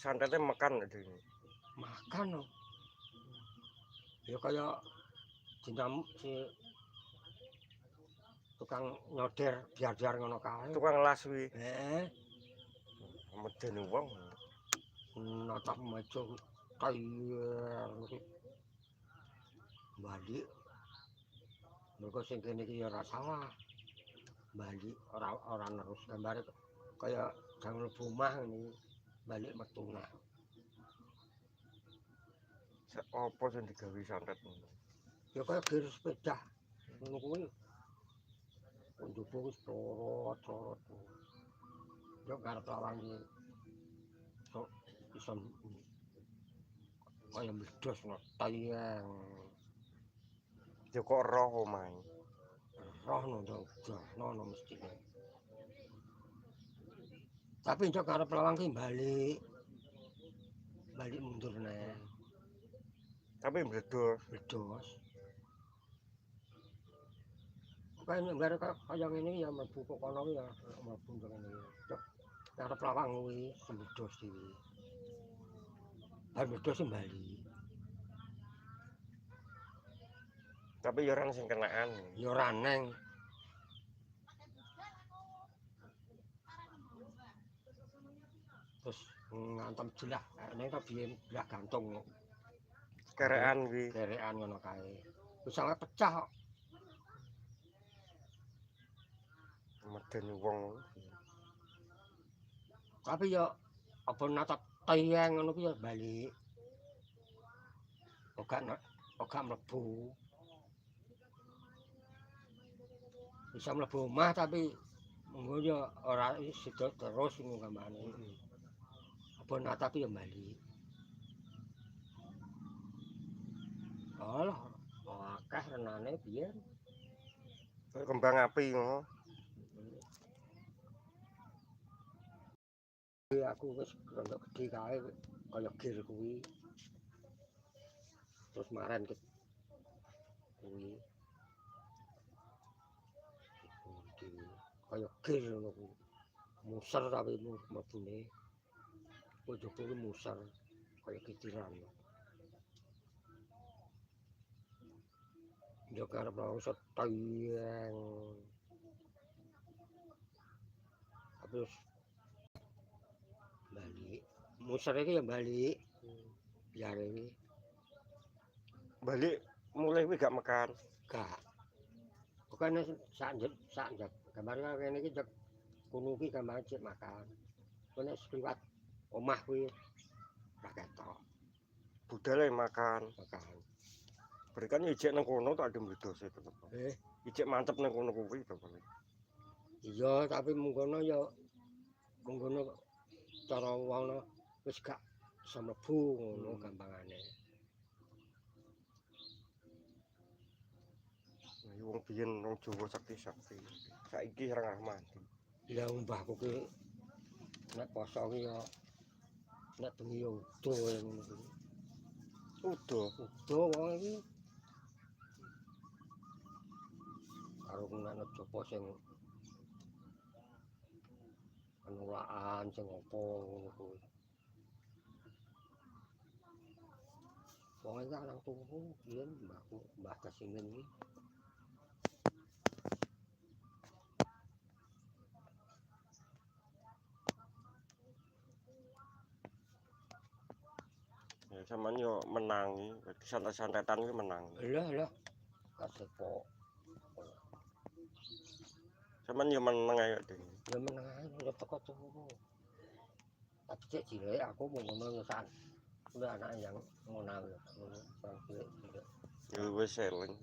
santete makan gak dene? makan no. Ya kaya dinam si tukang nyoder biar-biar ngono kae. Tukang las kuwi. Heeh, Medeni wong. natap meja kayer iki. Bali. Mergo sing kene iki ya ora salah. Bali ora ora nerus gambare kaya jang mlebu omah ngene. Balik metu nah. Sa- Apa sing digawe santet ngono? Ya kaya gir sepeda. Ngono kuwi. Njupuk wis corot-corot. Ya karep lawang iki. Sok iso kaya mledos tayang. Ya kok roh omahe. Roh no no no mesti. Tapi njok karep lawang ki balik. Balik mundur neh, Tapi mbledos. mledos. Kaya nek bare kaya ngene ya mlebu kok kono ya mlebu ndang ngene. Njok karep lawang kuwi mledos dhewe. Bar mledos sing bali. Tapi ya orang sing kenaan. Ya ora neng. Terus ngantem jelah, nek ta biyen jelah gantung Kerekan kuwi. kerekan ngono kae. Wis sangat pecah kok. Medeni wong. Tapi ya apa nata tayang ngono kuwi ya balik. Ora nek ora mlebu. Bisa mlebu omah tapi mengko ya ora sida terus ngono gambane. Apa natapi ya bali. Alah, akeh renane biyen. Kaya Kembang api ngono. aku wis rada gedhe kae kaya gir kuwi. Terus maren ke kuwi. Kaya gir ngono. Muser tapi mu- mlebune. Pojok kuwi muser kaya kitiran. Yo karep mau setayang. Terus balik. Muser iki ya balik. Biar iki Balik mulai kuwi gak makan. gak. Bukan sak jet sak jet. Gambar kene iki jek kuno iki gambar cek makan. Kene sekliwat omah kuwi ora ketok Budale makan. makan. Berikan ijek nang kono tak mbledos itu. Eh, Ijek mantep nang kono kuwi to. Iya tapi mungkono ya mungkono cara wono wis gak bisa mlebu ngono Hmm. gampangane. Nah, wong biyen wong Jawa sakti-sakti. Saiki ora mati. Ya mbahku ki nek poso ki ya nek bengi ya udo ngono kuwi. Udo. Udo wong iki. Karo nek jopo sing penulaan sing apa ngono kuwi. Wong iki anak tuku biyen mbahku Mbah Kasingen iki. Ya sampean yo menangi, berarti santet-santetan kuwi menang. Lah lah. Kasepo. Sampean yo meneng ae ding. Ya meneng ae ya teko tuku. Tapi cek cilik aku mau ngono ngesan. Udah anak yang ngono ya. Ngono sampai cilik. Yo wis eling.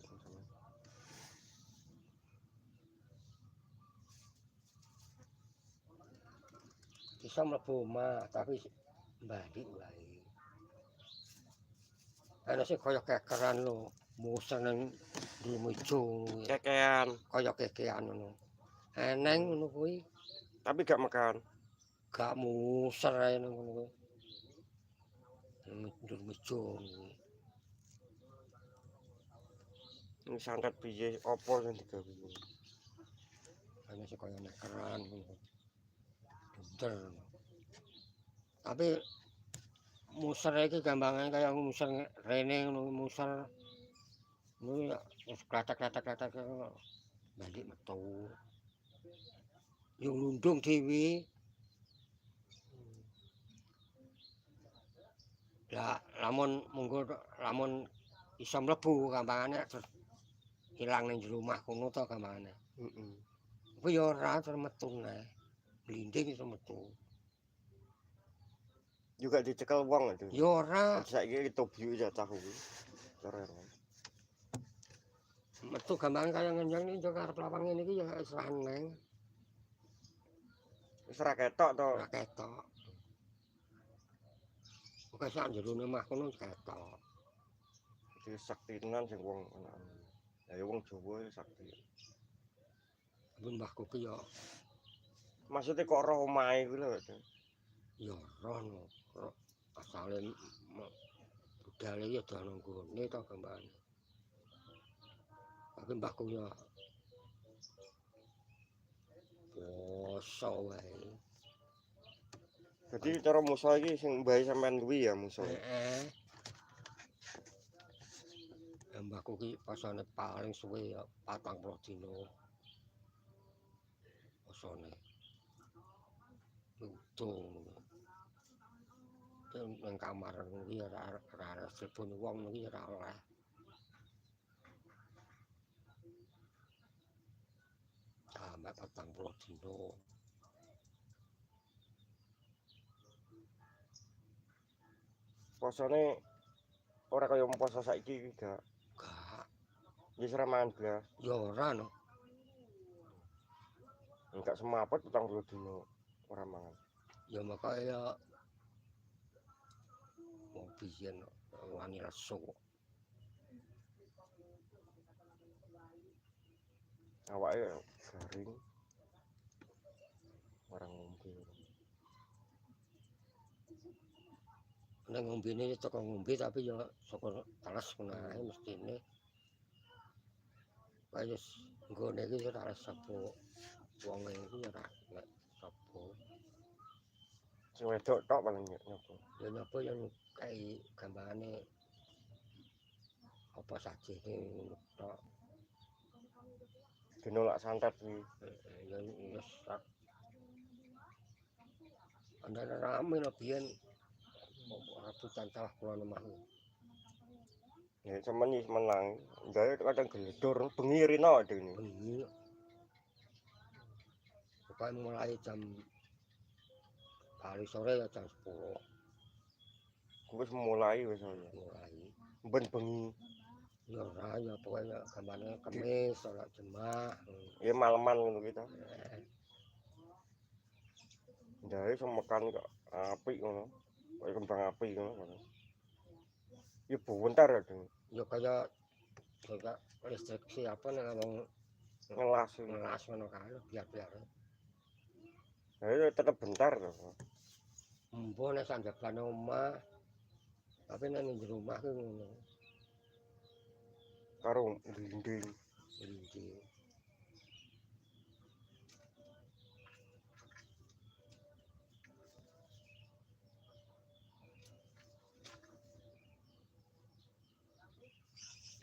Bisa mlebu omah tapi balik wae. Ana sing kaya kekeran lho, musen nang di ngono. Kekean, kaya kekean ngono. Eneng ngono kuwi tapi gak makan. gak muser ae nang ngono kuwi. Ndur kuwi. Ini santet piye apa sing digawe? Ana sing kaya ngono. Tapi muser iki gampangan kaya muser rene ngono muser. Ngono ya wis klatak-klatak-klatak balik metu. Yo nglundung dhewe. Lah lamun munggo lamun iso mlebu gampangane terus ilang ning jero omah kono to gampangane. Heeh. Apa ya ora terus metu neh. Blinding iso metu. Juga dicekel wong itu. Ya ora Saiki tobyuk ya tahu. Keren. metu gampangan kaya ngenjang iki yo karep lawang ngene iki ya wis raneng. Wis ora ketok to. Ora ketok. Pokoke sak jerone omah kono wis ketok. Jadi sakti tenan sing wong anak. Ya wong Jawa sakti. Mun mbahku ki yo Maksudnya kok roh omahe kuwi lho. Ya roh no. Asale budale ya dono nggone to gambane. Tapi mbahku yo poso wae. Jadi cara musa iki sing mbahe sampean kuwi ya musa. Heeh. Ya, Mbahku ki posone paling suwe ya 40 dina. Posone. Untung. Nang kamar kuwi ora ora telepon wong kuwi ora oleh. Sampai 40 dina. Posone ora kaya poso saiki iki gak. Gak, Wis ora mangan blas. ya ora no. Enggak semaput 40 dino ora mangan. Ya makanya ya mau biyen wani lesu. Awake garing. Ora ngombe. Nek ngombene ya teko ngombe tapi ya saka teles ngono ae mestine. Kaya nggone iki ora sapa wong iki ora sapa. Sing wedok tok paling nyoba. Ya napa ya kai gambane apa sajihe ngono tok. Dinolak santet kuwi. Ya wis. Andane rame lho biyen rebutan sawah kula nemah. Ya wis menang. Gawe kadang gledor bengi rino dene. bengi mulai jam kali sore ya jam 10 Wis mulai wis mulai Ben bengi. ya ora ya pokoknya gambarnya kemis sholat jemaah Ya maleman ngono kita. eh, Ndae semekan kok apik ngono. Kaya kembang api ngono. Ya bentar ya dene. ya kaya kaya listrik siapa nih ngomong Ngelas. ngelas ngono kae biar biar Ya tetep bentar to. embuh nek sanjabane omah tapi ning jero omah ki ngono Karo dinding. Linji.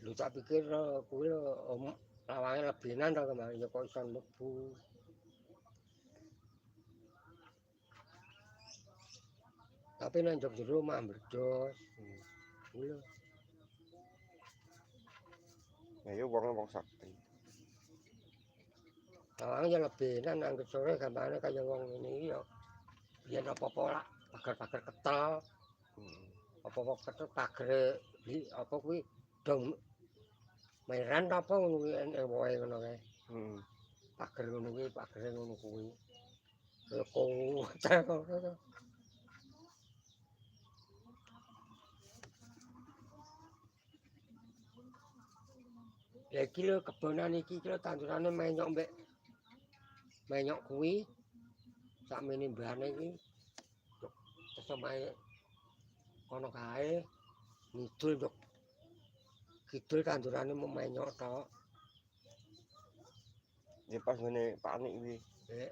Lu tak pikir kuwi lawange lebinan to kemarin ya kok iso mlebu. Tapi nang njok jero mah mbledos. Kuwi lho. Ya ya wong wong sakti. Lawange ya lebinan nang sore gambarane kaya wong ngene iki ya. Biyen apa-apa lak pagar-pagar ketel, Hmm. apa-apa ketel pagere di apa kuwi dong meran ta apa ngono kuwi wae ngono kae. Hmm. Pager ngono kuwi, pagere ngono kuwi. Kaya iki lho kebonan iki iki lho tandurane menyok mbek menyok kuwi sakmene mbane iki terus omahe kono kae ngidul nduk kidul tandurane menyok tok Ya pas ngene panik kuwi.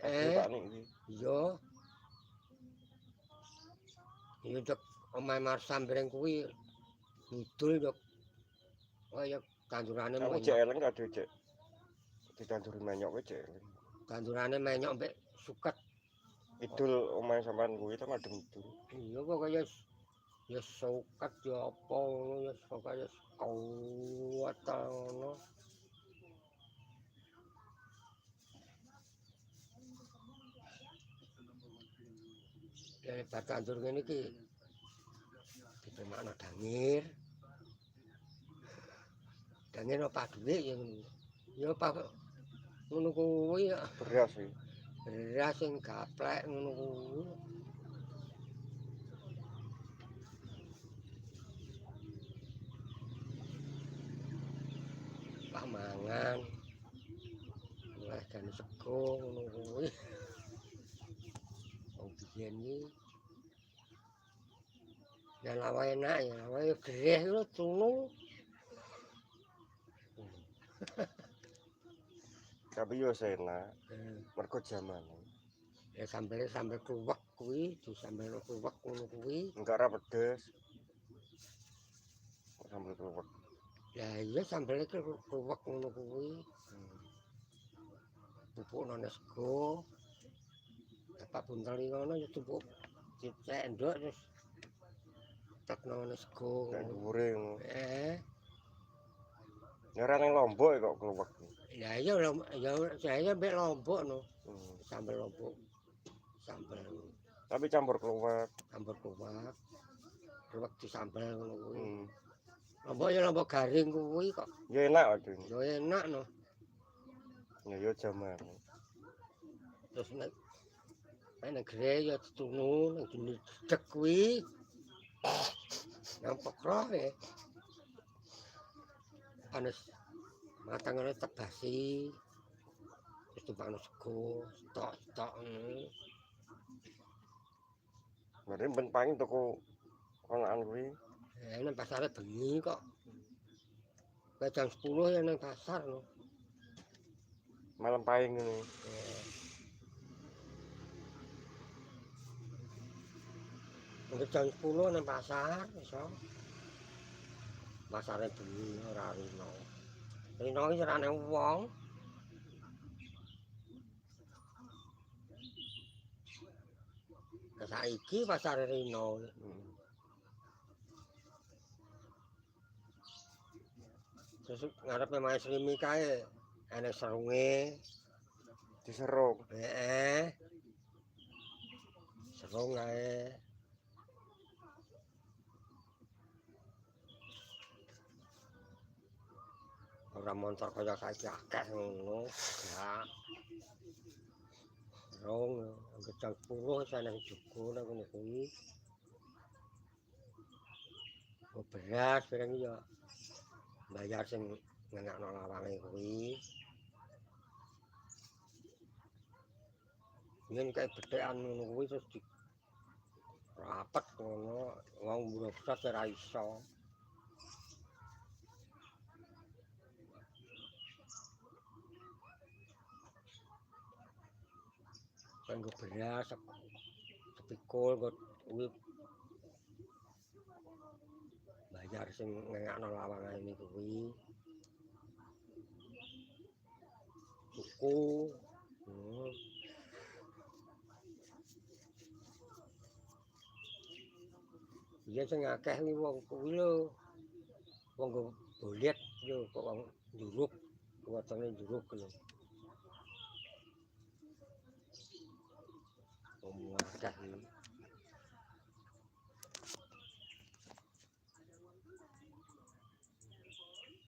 Pas eh panik kuwi. iya iya nduk omahe Marsam bareng kuwi ngidul yo kaya tandurane Aku menyok. cek eling kado cek. Ditanduri menyok kuwi cek. Tandurane menyok mbek suket. Idul omahe sampean kuwi ta madem idul. Iya kok kaya ya suket ya apa ngono ya pokoke kuat ta ngono. Ya bar tandur ngene iki ditemakno dangir. Dangir apa dhuwit ya ngono. Ya apa ngono kuwi ya. Beras sih. beras sing gaplek ngono kuwi. Pak mangan. Mulai kan sego ngono kuwi. Wong biyen iki Ya lawa enak ya, lawa ya gereh lho tunu. Tapi yo enak. Eh, Mergo jaman. Ya sambel sambel kluwek kuwi, di sambel kluwek ngono kuwi. Enggak ra pedes. Sambel kluwek. Ya iya sambel kluwek ngono kuwi. Pupuk nang sego. Bapak buntel ngono ya tumpuk dicek nduk terus tekno nang sego. Ngono. dhuwure ngono. Eh, Ya ora ning Lombok kok kluwek. Ya iya ya saya mbek lombok no, Hmm. sambel lombok. Sambel Tapi campur kluwek. campur kluwek. Kluwek disambel ngono kuwi. Hmm. Lombok ya lombok garing kuwi kok. Ya enak waduh. Ya enak no. Ya yo jaman. Terus nek nek negeri ya ditunu nang jenis dedek kuwi. Nang pokro ya. Panas matang ngene tebasi. Terus tumpakno sego, stok-stok ngono. Berarti ben pangin toko konaan kuwi. Eh nang pasare bengi kok. Jam 10 ya nang pasar no. Malam ngono. Eh. Mungkin jam 10 nang pasar iso. Pasare bengi ora rino. Rino iki nang wong. Saiki pasare rino. Terus ngarepe Mas Rimi kae ana serunge. Diserung. Heeh. Serung kae. Ora montor kaya saiki akeh ngono. Ya. Jam 10 saya nang Jogo nang ngono kuwi. Beras barang ya bayar sing ngengakno lawange kuwi. Yen kayak bedhekan ngono kuwi terus di rapet ngono, wong ora iso. Kanggo beras, sepikul kok kuwi bayar sing ngengakno lawangane kuwi. Tuku. Hmm. Iya sing akeh kuwi wong kuwi lho. Wong nggo bolet lho kok wong njuruk, wetenge njuruk lho. Wong akeh kuwi.